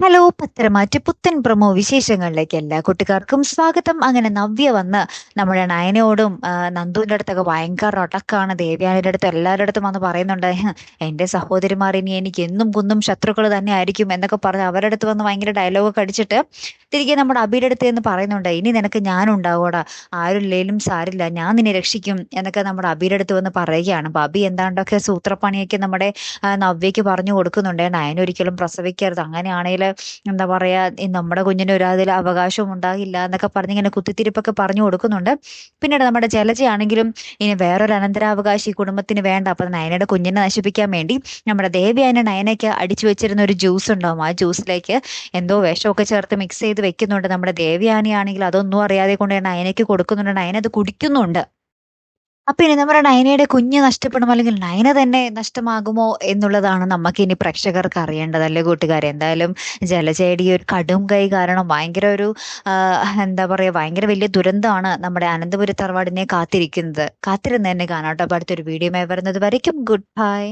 Hello Patharamattu പുത്തൻ promo വിശേഷങ്ങളിലേക്ക് എല്ലാ കൂട്ടുകാർക്കും സ്വാഗതം. അങ്ങനെ നവ്യ വന്ന് നമ്മുടെ നയനയോടും നന്ദുവിന്റെ അടുത്തൊക്കെ ഭയങ്കര ഒടക്കാണ് ദേവ്യാനിയുടെ അടുത്ത് എല്ലാവരുടെ അടുത്തും വന്ന് പറയുന്നുണ്ട് എന്റെ സഹോദരിമാർ ഇനി എനിക്ക് എന്നും കുന്നും ശത്രുക്കൾ തന്നെ ആയിരിക്കും എന്നൊക്കെ പറഞ്ഞ് അവരുടെ അടുത്ത് വന്ന് ഭയങ്കര ഡയലോഗൊക്കെ അടിച്ചിട്ട് തിരികെ നമ്മുടെ അബിയുടെ അടുത്ത് എന്ന് പറയുന്നുണ്ട് ഇനി നിനക്ക് ഞാൻ ഉണ്ടാവൂടാ ആരുമില്ലേലും സാരില്ല ഞാൻ നിന്നെ രക്ഷിക്കും എന്നൊക്കെ നമ്മുടെ അബിയുടെ അടുത്ത് വന്ന് പറയുകയാണ്. അപ്പം അബി എന്താണ്ടൊക്കെ സൂത്രപ്പണിയൊക്കെ നമ്മുടെ നവ്യയ്ക്ക് പറഞ്ഞു കൊടുക്കുന്നുണ്ട്. നയന ഒരിക്കലും പ്രസവിക്കരുത്. അങ്ങനെയാണെങ്കിൽ എന്താ പറയാ ഈ നമ്മുടെ കുഞ്ഞിന് ഒരു അതിൽ അവകാശവും ഉണ്ടാകില്ല എന്നൊക്കെ പറഞ്ഞ് ഇങ്ങനെ കുത്തിത്തിരിപ്പൊക്കെ പറഞ്ഞു കൊടുക്കുന്നുണ്ട്. പിന്നീട് നമ്മുടെ ജലജയാണെങ്കിലും ഇനി വേറൊരു അനന്തരാവകാശി കുടുംബത്തിന് വേണ്ട. അപ്പൊ നയനയുടെ കുഞ്ഞിനെ നശിപ്പിക്കാൻ വേണ്ടി നമ്മുടെ ദേവി അതിനെ നയനയ്ക്ക് അടിച്ചു വെച്ചിരുന്ന ഒരു ജ്യൂസ് ഉണ്ടാവും. ആ ജ്യൂസിലേക്ക് എന്തോ വിഷമൊക്കെ ചേർത്ത് മിക്സ് ചെയ്ത് വെക്കുന്നുണ്ട് നമ്മുടെ ദേവിയാനി ആണെങ്കിൽ. അതൊന്നും അറിയാതെ കൊണ്ട് നയനയ്ക്ക് കൊടുക്കുന്നുണ്ട്. നയന അത് കുടിക്കുന്നുണ്ട്. അപ്പൊ ഇനി നമ്മുടെ നയനയുടെ കുഞ്ഞ് നഷ്ടപ്പെടുമോ അല്ലെങ്കിൽ നയന തന്നെ നഷ്ടമാകുമോ എന്നുള്ളതാണ് നമുക്ക് ഇനി പ്രേക്ഷകർക്ക് അറിയേണ്ടത് അല്ലെ കൂട്ടുകാരെ? എന്തായാലും ജലജയുടെ ഒരു കടും കൈ കാരണം ഭയങ്കര ഒരു എന്താ പറയാ ഭയങ്കര വലിയ ദുരന്തമാണ് നമ്മുടെ അനന്തപുരി തറവാടിനെ കാത്തിരിക്കുന്നത്. കാത്തിരുന്ന് തന്നെ കാണാട്ടോ അടുത്തൊരു വീഡിയോ വരുന്നത് വരയ്ക്കും. Good bye.